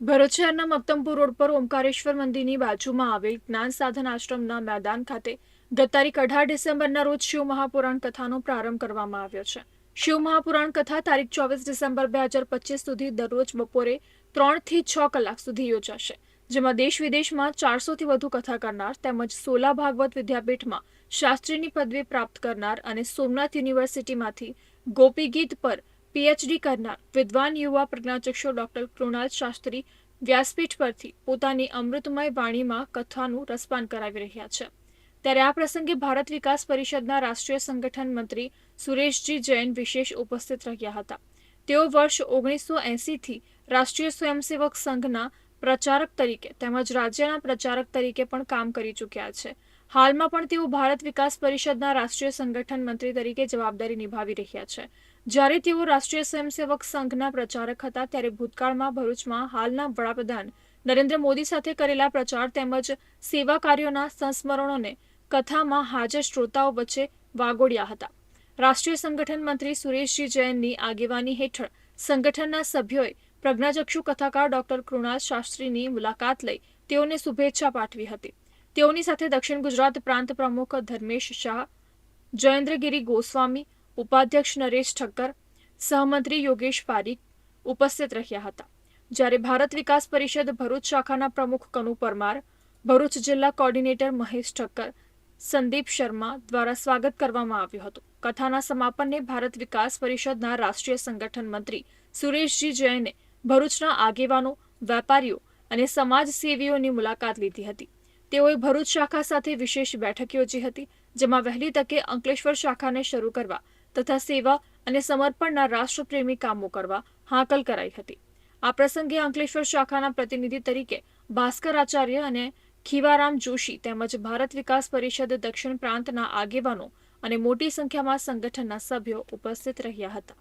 ભરૂચ શહેરના મક્તમપુર રોડ પર ઓમકારેશ્વર મંદિરની બાજુમાં આવેલ જ્ઞાન સાધન આશ્રમના મેદાન ખાતે ગત તારીખ અઢાર ડિસેમ્બરના રોજ શિવ મહાપુરાણ કથાનો પ્રારંભ કરવામાં આવ્યો છે. શિવ મહાપુરાણ કથા તારીખ ચોવીસ ડિસેમ્બર બે હજાર પચીસ સુધી દરરોજ બપોરે ત્રણથી છ કલાક સુધી યોજાશે. જેમાં દેશ વિદેશમાં ચારસોથી વધુ કથા કરનાર તેમજ સોલા ભાગવત વિદ્યાપીઠમાં શાસ્ત્રીની પદવી પ્રાપ્ત કરનાર અને સોમનાથ યુનિવર્સિટીમાંથી ગોપી પર પીએચડી કરનાર વિદ્વાન યુવા પ્રજ્ઞાચક્ષુ ડોક્ટર કૃણાલ શાસ્ત્રી વ્યાસપીઠ પરથી પોતાની અમૃતમય વાણીમાં કથાનું રસપાન કરાવી રહ્યા છે. ત્યારે આ પ્રસંગે ભારત વિકાસ પરિષદના રાષ્ટ્રીય સંગઠન મંત્રી સુરેશજી જૈન વિશેષ ઉપસ્થિત રહ્યા હતા. તેઓ વર્ષ ઓગણીસો એંસીથી રાષ્ટ્રીય સ્વયંસેવક સંઘના પ્રચારક તરીકે, તેમજ રાજ્યના પ્રચારક તરીકે પણ કામ કરી ચૂક્યા છે. હાલમાં પણ તેઓ ભારત વિકાસ પરિષદના રાષ્ટ્રીય સંગઠન મંત્રી તરીકે જવાબદારી નિભાવી રહ્યા છે. જ્યારે તેઓ રાષ્ટ્રીય સ્વયંસેવક સંઘના પ્રચારક હતા, ત્યારે ભૂતકાળમાં ભરૂચમાં હાલના વડાપ્રધાન નરેન્દ્ર મોદી સાથે કરેલા પ્રચાર તેમજ સેવા કાર્યોના સંસ્મરણોને કથામાં હાજર શ્રોતાઓ વચ્ચે વાગોડ્યા હતા. રાષ્ટ્રીય સંગઠન મંત્રી સુરેશજી જૈનની આગેવાની હેઠળ સંગઠનના સભ્યોએ પ્રજ્ઞાચક્ષુ કથાકાર ડોક્ટર કૃણાલ શાસ્ત્રીની મુલાકાત લઈ તેઓને શુભેચ્છા પાઠવી હતી. તેઓની સાથે દક્ષિણ ગુજરાત પ્રાંત પ્રમુખ ધર્મેશ શાહ, જયેન્દ્રગીરી ગોસ્વામી, ઉપાધ્યક્ષ નરેશ ઠક્કર, સહમંત્રી યોગેશ પારીખ ઉપસ્થિત રહ્યા હતા. જ્યારે ભારત વિકાસ પરિષદ ભરૂચ શાખાના પ્રમુખ કનુ પરમાર, ભરૂચ જિલ્લા કોર્ડિનેટર મહેશ ઠક્કર, સંદીપ શર્મા દ્વારા સ્વાગત કરવામાં આવ્યું હતું. કથાના સમાપનને ભારત વિકાસ પરિષદના રાષ્ટ્રીય સંગઠન મંત્રી સુરેશજી જૈને ભરૂચના આગેવાનો, વેપારીઓ અને સમાજસેવીઓની મુલાકાત લીધી હતી. તેઓએ ભરૂચ શાખા સાથે વિશેષ બેઠક યોજી હતી, જેમાં વહેલી તકે અંકલેશ્વર શાખાને શરૂ કરવા તથા સેવા અને સમર્પણના રાષ્ટ્રપ્રેમી કામો કરવા હાંકલ કરાઈ હતી. આ પ્રસંગે અંકલેશ્વર શાખાના પ્રતિનિધિ તરીકે ભાસ્કર આચાર્ય અને ખીવારામ જોશી તેમજ ભારત વિકાસ પરિષદ દક્ષિણ પ્રાંતના આગેવાનો અને મોટી સંખ્યામાં સંગઠનના સભ્યો ઉપસ્થિત રહ્યા હતા.